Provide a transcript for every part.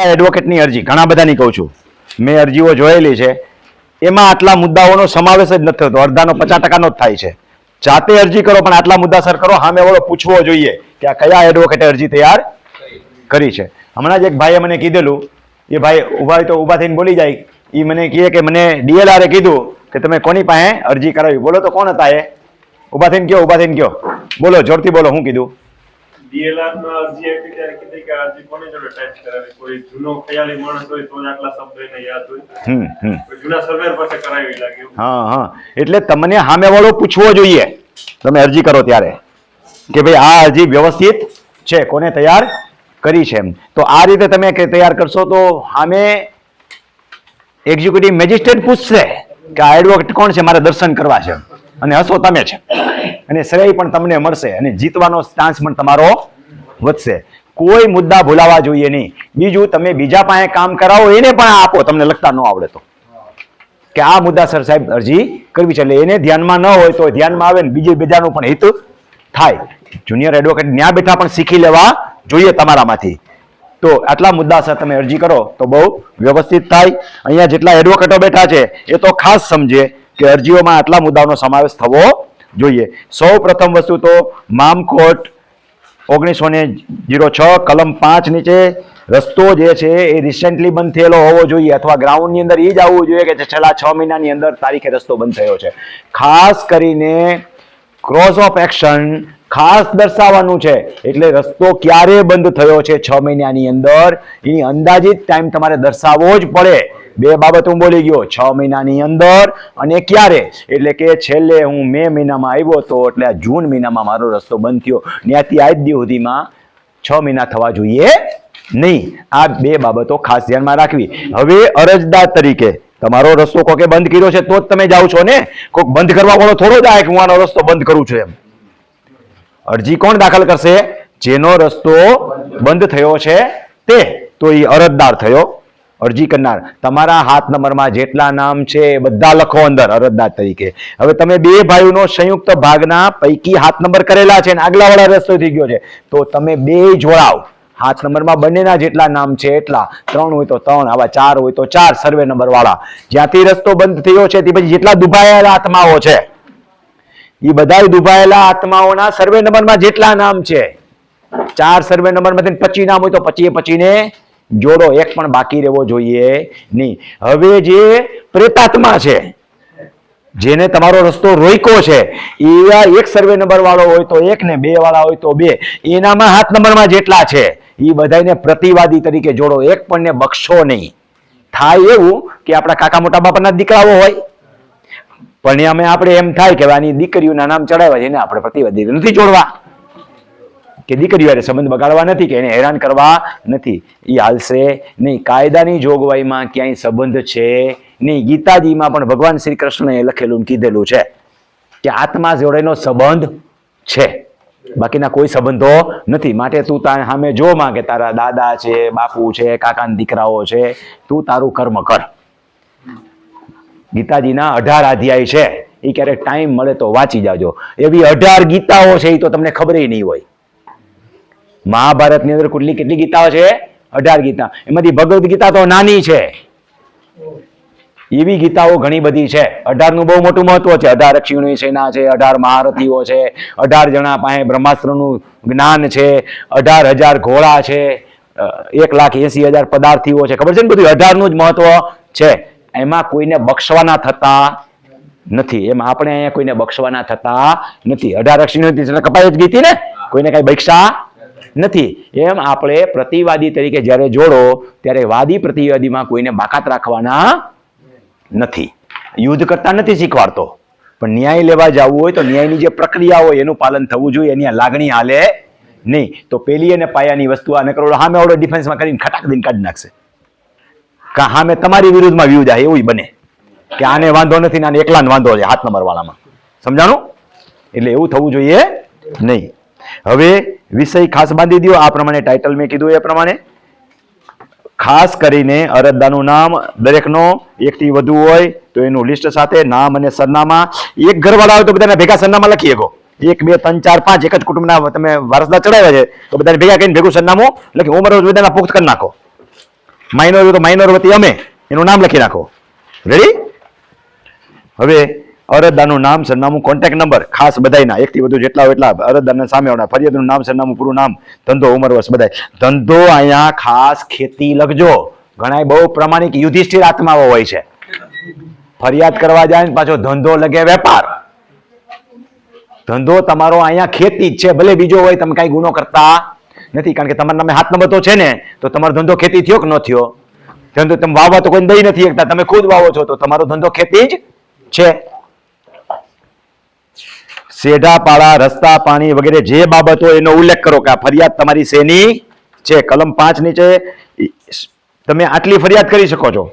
એડવોકેટની અરજી, ઘણા બધાની કહું છું. મેં અરજીઓ જોયેલી છે. એમાં આટલા મુદ્દાઓનો સમાવેશ જ નથી થતો. અડધાનો પચાસ ટકાનો જ થાય છે. જાતે અરજી કરો, પણ આટલા મુદ્દા સર કરો, સામે વાળો પૂછવો જોઈએ કે આ કયા એડવોકેટે અરજી તૈયાર કરી છે. હમણાં જ એક ભાઈએ મને કીધેલું, એ ભાઈ હોય તો ઊભા થઈને બોલી જાય. એ મને કહે કે મને ડીએલઆરે કીધું કે તમે કોની પાસે અરજી કરાવી? બોલો તો કોણ હતા એ? ઊભા થઈને કયો ઊભા થઈને કયો બોલો, જોરથી બોલો, હું કીધું. DLR માં અરજી આપી ત્યારે કીધી કે અરજી કોની જોડે ટાઈપ કરાવી? કોઈ જૂનો ખ્યાલી માણસ હોય તો જ આટલા શબ્દ એને યાદ હોય. જૂના સર્વેર પાસે કરાવી લાગે હા હા. એટલે તમને સામે વાળો પૂછવો જોઈએ. તમે અરજી કરો ત્યારે. કે ભાઈ આ અરજી વ્યવસ્થિત છે? કોને તૈયાર કરી છે એમ? તો આ રીતે તમે કે તૈયાર કરશો તો સામે એક્ઝિક્યુટિવ મેજિસ્ટ્રેટ પૂછશે કે આ એડવોકેટ કોણ છે? મારે દર્શન કરવા છે અને હસો તમે છે. અને શ્રેય પણ તમને મળશે અને જીતવાનો ચાન્સ પણ તમારો વધશે. કોઈ મુદ્દા ભૂલાવા જોઈએ નહીં. બીજું તમે બીજા પાસે કામ કરાવો, એને પણ આપો. તમને લખતા ન આવડે તો. કે આ મુદ્દા સર સાહેબ અરજી કરવી છે. એટલે એને ધ્યાનમાં ન હોય તો ધ્યાનમાં આવે ને બીજી બીજાનું પણ હિત થાય. જુનિયર એડવોકેટ ન્યા બેઠા પણ શીખી લેવા જોઈએ તમારામાંથી. તો આટલા મુદ્દા સર તમે અરજી કરો તો બહુ વ્યવસ્થિત થાય. અહીંયા જેટલા એડવોકેટો બેઠા છે, એ તો ખાસ સમજે. કે અરજીઓમાં આટલા મુદ્દાઓનો સમાવેશ થવો જોઈએ. સૌ પ્રથમ વસ્તુ તો મામકોટ ઓગણીસો ને જીરો છ, કલમ પાંચ નીચે રસ્તો જે છે એ રિસેન્ટલી બંધ થયેલો હોવો જોઈએ અથવા ગ્રાઉન્ડની અંદર એ જ આવવું જોઈએ કે જે છેલ્લા છ મહિનાની અંદર તારીખે રસ્તો બંધ થયો છે. ખાસ કરીને ક્રોસ ઓફ એક્શન ખાસ દર્શાવવાનું છે. એટલે રસ્તો ક્યારે બંધ થયો છે છ મહિનાની અંદર? એની અંદાજિત ટાઈમ તમારે દર્શાવવો જ પડે. બે બાબત હું બોલી ગયો, છ મહિનાની અંદર અને ક્યારે? એટલે કે છેલ્લે હું મે મહિનામાં આવ્યો હતો, એટલે આ જૂન મહિનામાં મારો રસ્તો બંધ થયો. ત્યાંથી આજ દી સુધીમાં છ મહિના થવા જોઈએ નહીં. આ બે બાબતો ખાસ ધ્યાનમાં રાખવી. હવે અરજદાર તરીકે તમારો રસ્તો કોકે બંધ કર્યો છે, તો જ તમે જાઓ છો ને? કોક બંધ કરવા વાળો થોડો જ કે હું આનો રસ્તો બંધ કરું છું એમ. અરજી કોણ દાખલ કરશે? જેનો રસ્તો બંધ થયો છે તે. તો એ અરજદાર થયો. અરજી કરનાર. તમારા હાથ નંબરમાં જેટલા નામ છે એ બધા લખો અંદર, અરજદાર તરીકે. હવે તમે બે ભાઈઓનો સંયુક્ત ભાગના પૈકી હાથ નંબર કરેલા છે અને આગલા વાળા રસ્તો થઈ ગયો છે. તો તમે બે જોડાવ હાથ નંબરમાં બંનેના જેટલા નામ છે એટલા. ત્રણ હોય તો ત્રણ, આવા ચાર હોય તો ચાર સર્વે નંબર વાળા જ્યાંથી રસ્તો બંધ થયો છે તે પછી જેટલા દુભાયેલા આત્માઓ છે, એ બધા દુભાયેલા આત્માઓના સર્વે નંબરમાં જેટલા નામ છે. ચાર સર્વે નંબરમાંથી પચી નામ હોય તો પચીએ પચીને જોડો એક પણ બાકી રહેવો જોઈએ નહીં. હવે જે પ્રેતાત્મા છે, જેને તમારો રસ્તો રોક્યો છે, એવા એક સર્વે નંબર વાળો હોય તો એક ને બે વાળા હોય તો બે. એનામાં હાથ નંબરમાં જેટલા છે, એ બધાને પ્રતિવાદી તરીકે જોડો. એક પણ ને બક્ષો નહીં. થાય એવું કે આપણા કાકા મોટા બાપાના દીકરાઓ હોય. પણ અમે આપણે એમ થાય કે આની દીકરીઓના નામ ચડાવ્યા છે આપણે પ્રતિવાદી નથી જોડવા. કે દીકરીઓ હારે સંબંધ બગાડવા નથી કે એને હેરાન કરવા નથી. એ હાલશે નહીં. કાયદાની જોગવાઈમાં ક્યાંય સંબંધ છે નહીં. ગીતાજીમાં પણ ભગવાન શ્રી કૃષ્ણએ લખેલું કીધેલું છે કે આત્મા જોડેનો સંબંધ છે. બાકીના કોઈ સંબંધો નથી. માટે તું તારા સામે જો માં કે તારા દાદા છે, બાપુ છે, કાકાના દીકરાઓ છે, તું તારું કર્મ કર. ગીતાજીના અઢાર અધ્યાય છે. એ ક્યારેક ટાઈમ મળે તો વાંચી જાજો. એવી અઢાર ગીતાઓ છે એ તો તમને ખબર નહીં હોય. મહાભારતની અંદર કેટલી કેટલી ગીતાઓ છે? અઢાર ગીતા. એમાંથી ભગવદ્ ગીતા તો નાની છે. એવી ગીતાઓ ઘણી બધી છે. અઢારનું બહુ મોટું મહત્વ છે. અઢાર અક્ષીણી સેના છે, અઢાર મહારથીઓ છે, અઢાર જણા પાસે બ્રહ્માસ્ત્રનું જ્ઞાન છે, અઢાર હજાર ઘોડા છે એક લાખ એસી હજાર પદાર્થીઓ છે. ખબર છે ને બધું? અઢારનું જ મહત્વ છે. એમાં કોઈને બક્ષવાના થતા નથી. એમ આપણે અહીંયા કોઈને બક્ષવાના થતા નથી. અઢાર અક્ષીણી કપાઈ જ ગીતી ને? કોઈને કઈ બક્ષા નથી. એમ આપણે પ્રતિવાદી તરીકે જ્યારે જોડો, ત્યારે વાદી પ્રતિવાદીમાં કોઈને બાકાત રાખવાના નથી. યુદ્ધ કરતા નથી શીખવાડતો. પણ ન્યાય લેવા જવું હોય તો ન્યાયની જે પ્રક્રિયા હોય એનું પાલન થવું જોઈએ, એની લાગણી હાલે નહીં. તો પેલી અને પાયાની વસ્તુ આ નકરો સામે આવડો ડિફેન્સમાં કરીને ખટાક દઈને કાઢી નાખશે. કા હામે તમારી વિરુદ્ધમાં વ્યૂ જાય, એવું બને. કે આને વાંધો નથી ને આને એકલાને વાંધો છે, હાથ નંબર સમજાણું? એટલે એવું થવું જોઈએ નહીં. હવે વિષય ખાસ બાંધી દો આ પ્રમાણે ટાઇટલ મેં કીધું એ પ્રમાણે. ખાસ કરીને અરજદારનું નામ દરેકનો એકથી વધુ હોય તો એનું લિસ્ટ સાથે નામ અને સરનામા. એક ઘરવાળા હોય તો બધાને ભેગા સરનામા લખી શકો. એક, બે, ત્રણ, ચાર, પાંચ એક જ કુટુંબના તમે વારસદાર ચડાવ્યા છે, તો બધાને ભેગા કરીને ભેગું સરનામું લખી. ઉમર બધાના પુખ્ત કરી નાખો. માઇનોર તો માઇનોર વતી અમે એનું નામ લખી નાખો. રેડી હવે અરજદારનું નામ, સરનામું કોન્ટેક્ટ નંબર ખાસ બધાયના, એકથી વધુ જેટલા હોય એટલા અરજદારના સામે આવના. ફરિયાદનું નામ, સરનામું, પૂરું નામ, ધંધો, ઉંમર વર્ષ બધાય. ધંધો અહીંયા ખાસ ખેતી લખજો. ઘણા બહુ પ્રમાણિક યુધિષ્ઠિર આત્માઓ હોય છે. ફરિયાદ કરવા જાય ને પાછો ધંધો લગે વેપાર. ધંધો તમારો અહીંયા ખેતી જ છે. ભલે બીજો હોય, તમે કઈ ગુનો કરતા નથી. કારણ કે તમારા નામે હાથ નંબર તો છે ને, તો તમારો ધંધો ખેતી થયો કે ન થયો? ધંધો, તમે વાવવા તો કોઈ દઈ નથી એકતા તમે ખુદ વાવો છો, તો તમારો ધંધો ખેતી જ છે. સેઢા પાળા રસ્તા, પાણી વગેરે જે બાબતો એનો ઉલ્લેખ કરો કે આ ફરિયાદ તમારી શેની છે? કલમ પાંચ ઈ- તમે આટલી ફરિયાદ કરી શકો છો.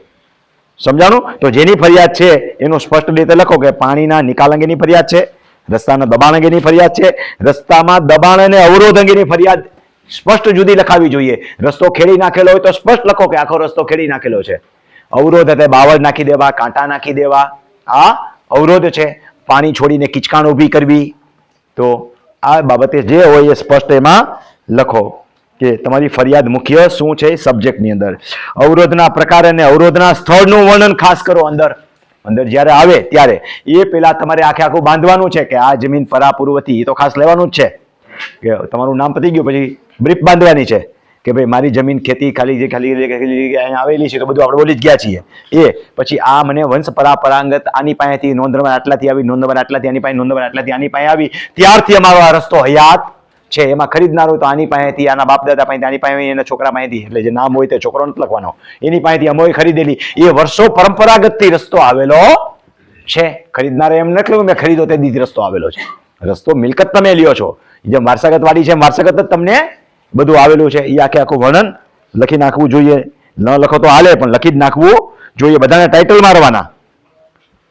સમજાણું? તો જેની ફરિયાદ છે એનું સ્પષ્ટ રીતે લખો કે પાણીના નિકાલ અંગેની ફરિયાદ છે, રસ્તાના દબાણ અંગેની ફરિયાદ છે, રસ્તામાં દબાણ અને અવરોધ અંગેની ફરિયાદ સ્પષ્ટ જુદી લખાવી જોઈએ. રસ્તો ખેડી નાખેલો હોય તો સ્પષ્ટ લખો કે આખો રસ્તો ખેડી નાખેલો છે. અવરોધ એટલે બાવળ નાખી દેવા, કાંટા નાખી દેવા. આ અવરોધ છે. પાણી છોડીને કિચકાણ ઊભી કરવી. તો આ બાબતે જે હોય એ સ્પષ્ટ એમાં લખો કે તમારી ફરિયાદ મુખ્ય શું છે સબ્જેક્ટની અંદર. અવરોધના પ્રકાર અને અવરોધના સ્થળનું વર્ણન ખાસ કરો અંદર. અંદર જ્યારે આવે ત્યારે. એ પહેલાં તમારે આખે આખું બાંધવાનું છે કે આ જમીન ફરા પૂર્વથી એ તો ખાસ લેવાનું જ છે. કે તમારું નામ પતી ગયું, પછી બ્રીફ બાંધવાની છે. કે ભાઈ, મારી જમીન ખેતી ખાલી જે ખાલી અહીંયા આવેલી છે, તો બધું આપણે બોલી જ ગયા છીએ. એ, પછી આ મને વંશ પરાપરાંગત આની પાસેથી નોંધવામાં આટલાથી આવી નોંધવામાં આટલાથી આની પાસે નોંધવામાં આટલાથી આની પાસે આવી. ત્યારથી અમારો આ રસ્તો હયાત છે. એમાં ખરીદનારો તો આની પાસેથી, આના બાપ દાદા પાસેથી, આની પાસે એના છોકરા પાસેથી, એટલે જે નામ હોય તે છોકરો નથી લખવાનો. એની પાસેથી અમે ખરીદેલી. એ વર્ષો પરંપરાગતથી રસ્તો આવેલો છે. ખરીદનારે એમ નથી મેં ખરીદો તે દીધી રસ્તો આવેલો છે. રસ્તો મિલકત તમે લ્યો છો. જેમ વારસાગત વાળી છે વારસાગત જ તમને બધું આવેલું છે એ આખે આખું વર્ણન લખી નાખવું જોઈએ. ન લખો તો હાલે, પણ લખી જ નાખવું જોઈએ. બધાને ટાઇટલ મારવાના.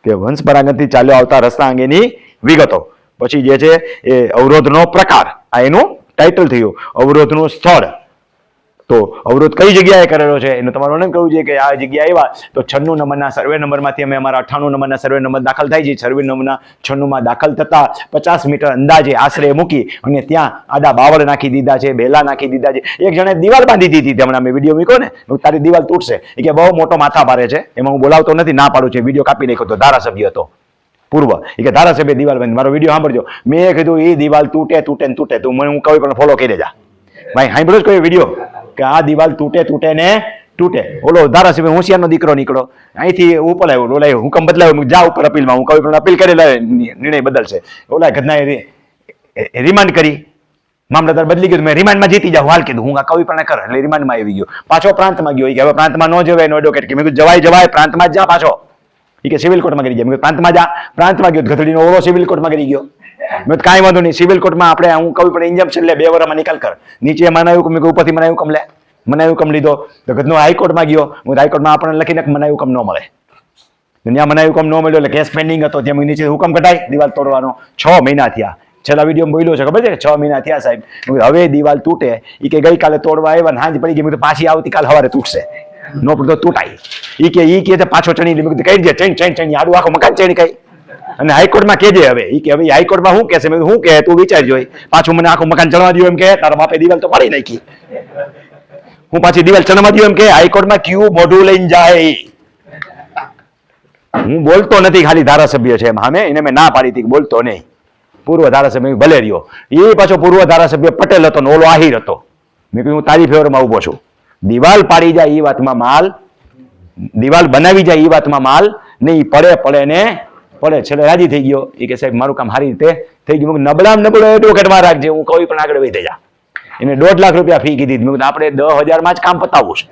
કે વંશ પરાગતથી ચાલ્યો આવતા રસ્તા અંગેની વિગતો. પછી જે છે, એ અવરોધનો પ્રકાર. આ એનું ટાઇટલ થયું. અવરોધનું સ્થળ. તો અવરોધ કઈ જગ્યાએ કરેલો છે? એનું તમારે વર્ણન કરવું છે કે આ જગ્યાએ આવ્યા. તો છન્નું નંબરના સર્વે નંબરમાંથી અમે અમારા અઠ્ઠાણું નંબરના સર્વે નંબર દાખલ થાય છે. સર્વે નંબરના છન્નુંમાં દાખલ થતા પચાસ મીટર અંદાજે આશરે મૂકી અને ત્યાં આડા બાવળ નાખી દીધા છે, બેલા નાખી દીધા છે. એક જણે દિવાલ બાંધી દીધી. હતી હમણાં મેં વીડિયો મૂક્યો ને તારી દિવાલ તૂટશે. કે બહુ મોટો માથા ભારે છે. એમાં હું બોલાવતો નથી, ના પાડું છે. વીડિયો કાપી નાખ્યો તો ધારાસભ્ય હતો. પૂર્વ. એ કે ધારાસભ્ય દિવાલ બંધ. મારો વીડિયો સાંભળજો. મેં કીધું એ દિવાલ તૂટે તૂટે ને તૂટે. તું મને હું કહું પણ ફોલો કરી દેજા ભાઈ હાઈ જ કોઈ વીડિયો? કે આ દિવાલ તૂટે તૂટે ને તૂટે. ઓલો ધારાસભ્ય હોશિયારનો દીકરો નીકળો અહીંથી ઉપર આવ્યો. ઓલા હુકમ બદલાયો. જા ઉપર અપીલમાં. હું કહું, પણ અપીલ કરી લાવે નિર્ણય બદલશે. ઓલા ઘટનાએ રિમાન્ડ કરી. મામલતદાર બદલી ગયો. મેં રિમાન્ડમાં જીતી જાઉં. હાલ કીધું. હું આ કવિ પણ કર. એટલે રિમાન્ડમાં આવી ગયો. પાછો પ્રાંતમાં ગયો. કે હવે પ્રાંતમાં ન જવાય નો એડવોકેટ કે. મેં કીધું, જવાય જવાય. પ્રાંતમાં જ જા પાછો. એ કે સિવિલ કોર્ટમાં કરી. ગયા મેં પ્રાંતમાં જા પ્રાંતમાં ગયો ગધડીનો ઓળો સિવિલ કોર્ટમાં કરી ગયો. મેં કાંઈ વાંધો નહીં. સિવિલ કોર્ટમાં આપણે, હું કહું પણ ઇન્જમ્પશન લે, બે વર્ષમાં નિકાલ કર. નીચે મનાયું હુકમ મેં કીધું, ઉપરથી મનાયું કમ લે. મનાયું કમ લીધો. તો ગધનો હાઈકોર્ટમાં ગયો. હું હાઈકોર્ટમાં આપણને લખીને મનાયું હુકમ ન મળે. દુનિયા મનાયું કમ ન મળ્યો એટલે કેસ પેન્ડિંગ હતો. જેમ નીચે હુકમ કઢાય, દિવાલ તોડવાનો. છ મહિના થયા. છેલ્લા વીડિયો બોલ્યો છે, ખબર છે? છ મહિના થયા સાહેબ. હવે દિવાલ તૂટે. એ કે, ગઈકાલે તોડવા આવ્યા ને હાંજ પડી ગઈ. મેં પાછી આવતીકાલ સવારે તૂટશે. નો પડતો તૂટાય. એ કે એ કે પાછો ચણી. કઈ દે ચણ ચણ ચણી આડું આખો મકાન ચણી કઈ અને હાઈકોર્ટમાં કેજે હવે? એ કે હવે હાઈકોર્ટમાં શું કે શું કે તું? વિચારજો પાછું મને આખું મકાન ચણવા દઉં એમ કે તારા બાપે દિવાલ તો પાડી નાખી. હું પાછી દિવાલ ચણવા દઉં એમ કે હાઈકોર્ટમાં ક્યુ મોઢું લઈને જાય? હું બોલતો નથી ખાલી ધારાસભ્ય છે એમ. સામે એને મેં ના પાડી હતી બોલતો નહીં. પૂર્વ ધારાસભ્ય ભલે રહ્યો. એ પાછો પૂર્વ ધારાસભ્ય પટેલ હતો ને ઓલો આહિર હતો. મેં કહ્યું હું તારી ફેવરમાં ઊભો છું. દિવાલ પાડી જાય એ વાતમાં માલ. દિવાલ બનાવી જાય એ વાતમાં માલ. નહીં પડે પડે ને પડે. છેલ્લે રાજી થઈ ગયો. એ કે સાહેબ, મારું કામ સારી રીતે થઈ ગયું. નબળામ નબળો એડવોકેટમાં રાખજે. હું કોઈ પણ આગળ વધી જા. એને દોઢ લાખ રૂપિયા ફી કીધી. મેં આપણે દસ હજારમાં જ કામ પતાવવું છે.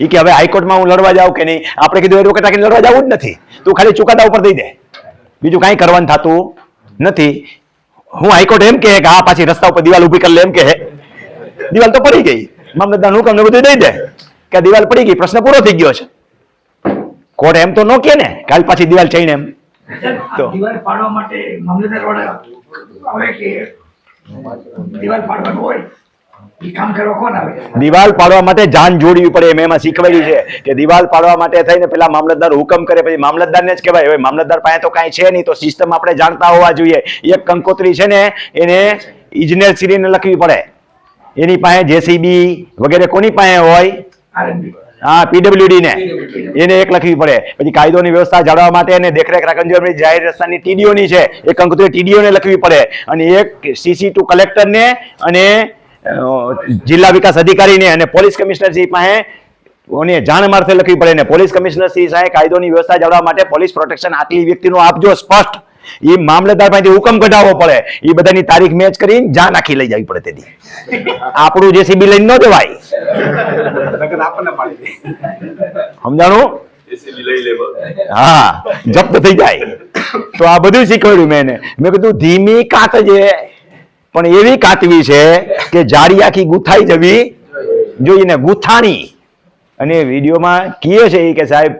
એ કે, હવે હાઈકોર્ટમાં હું લડવા જાઉં કે નહીં? આપણે કીધું એડવોકેટ રાખીને લડવા જવું જ નથી. તું ખાલી ચુકાદા ઉપર દઈ દે. બીજું કાંઈ કરવાનું થતું નથી. હું હાઈકોર્ટ એમ કે આ પાછી રસ્તા ઉપર દિવાલ ઊભી કરી લે. એમ કે દિવાલ તો પડી ગઈ. મામલતદાર હુકમ ને બધું દઈ દે. કે દિવાલ પડી ગઈ. પ્રશ્ન પૂરો થઈ ગયો છે. કોર્ટ એમ તો ન કે ને કાલ પાછી દિવાલ ચઈને એમ. તો. દિવાલ પાડવા માટે મામલતદાર વાળા આવે કે દિવાલ પાડવાનું હોય કામ કરવા કોણ આવે? દિવાલ પાડવા માટે જાન જોડવી પડે એમ એમાં શીખવાડ્યું છે કે દિવાલ પાડવા માટે થઈને પેલા મામલતદાર હુકમ કરે પછી મામલતદારને જ કહેવાય હવે મામલતદાર પાસે તો કાંઈ છે નહીં તો સિસ્ટમ આપણે જાણતા હોવા જોઈએ. એક કંકોત્રી છે ને એને ઇજનેર શ્રીને લખવી પડે. એની પાસે જેસીબી વગેરે કોની પાસે હોય? આરએનબી હા પીડબ્લ્યુડી ને. એને એક લખવી પડે. પછી કાયદોની વ્યવસ્થા જાળવવા માટે અને દેખરેખ રાખવાની જાહેર રસ્તાની ટીડીઓની છે. એક કંકોત્રી ટીડીઓને ને લખવી પડે. અને એક સીસી ટુ કલેક્ટર ને અને જિલ્લા વિકાસ અધિકારીને અને પોલીસ કમિશનર શ્રી પાસે ઓને જાણ મારફતે લખવી પડે. ને પોલીસ કમિશનર શ્રી સાહેબ કાયદોની વ્યવસ્થા જાળવવા માટે પોલીસ પ્રોટેક્શન આટલી વ્યક્તિનું આપજો સ્પષ્ટ એ મામલતદાર પાસે હુકમ કઢાવવો પડે. એ બધાની તારીખ મેચ કરી જા નાખી લઈ જવી પડે તેથી આપણું જેસીબી લઈને ન જવાય. સમજાણું. હા જપ્ત થઈ જાય. તો આ બધું શીખવાડ્યું મેં એને. મેં કીધું ધીમી કાતજે પણ એવી કાતવી છે કે જાડી આખી ગુથાઈ જવી જોઈને ગુથાણી. અને વિડીયોમાં કીએ છે એ કે સાહેબ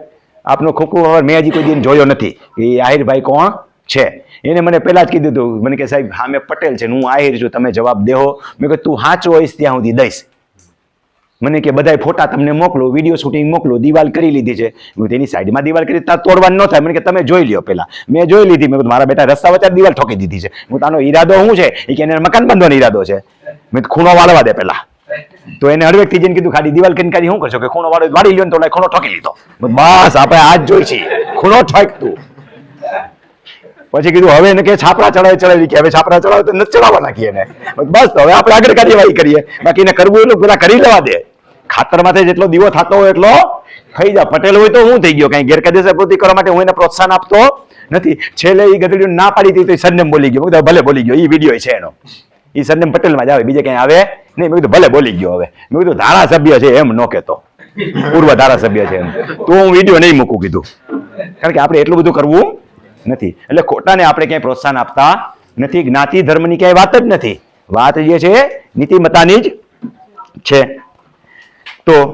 આપનો ખોખું મેં હજી કોઈ દિન જોયો નથી. એ આહિરભાઈ કોણ? છે. એને મને પહેલા જ કીધું હતું. મને કે સાહેબ, હા, મેં પટેલ છે હું આહિર છું, તમે જવાબ દેહો. મેં કહ્યું, તું સાચો હોઈશ ત્યાં સુધી દઈશ. મને કે બધાય ફોટા તમને મોકલો, વીડિયો શૂટિંગ મોકલો, દિવાલ કરી લીધી છે. હું તેની સાઈડમાં દિવાલ કરી, તાર તોડવાનું ન થાય. મને કે, તમે જોઈ લ્યો પેલા મેં જોઈ લીધી. મેં મારા બેટા રસ્તા વચ્ચે દિવાલ ઠોકી દીધી છે. હું તાનો ઈરાદો શું છે? એ કે, એને મકાન બાંધવાનો ઈરાદો છે. મેં ખૂણો વાળવા દે પેલા તો એને હળવેકથી જઈને કીધું, ખાલી દિવાલ કરીને કાઢી શું કરશો? કે, ખૂણો વાળો, વાળી લ્યો ને તો ખૂણો ઠોકી લીધો. બસ, આપણે આજ જોઈ છીએ. ખૂણો ઠોક તું. પછી કીધું, હવે એને કે છાપરા ચડાવી ચડાવી કે હવે છાપરા ચડાવે તો ન ચડાવવા નાખીએ એને? બસ, હવે આપણે આગળ કાર્યવાહી કરીએ. બાકી કરવું એટલું પેલા કરી લેવા દે. ખાતર માથે જેટલો દીવો થતો હોય એટલો થઈ જાય પટેલ હોય તો હું થઈ ગયો. કઈ ગેરકાયદેસર પ્રવૃત્તિ કરવા માટે હું એને પ્રોત્સાહન આપતો નથી. છેલ્લે એ ગધેડીને ના પાડી હતી તો સરનેમ બોલી ગયો. ભલે બોલી ગયો. એ વીડિયો છે એનો. એ સરનેમ પટેલમાં જ આવે. બીજે ક્યાંય આવે નહીં. મેં કીધું, ભલે બોલી ગયો હવે. મેં કીધું, ધારાસભ્ય છે એમ ન કહેતો. પૂર્વ ધારાસભ્ય છે એમ. તો હું વીડિયો નહીં મૂકું કીધું. કારણ કે આપણે એટલું બધું કરવું નથી. એટલે ખોટાને આપણે ક્યાંય પ્રોત્સાહન આપતા નથી. જ્ઞાતિ ધર્મની ક્યાંય વાત જ નથી. વાત જે છે, નીતિમત્તાની જ છે. તો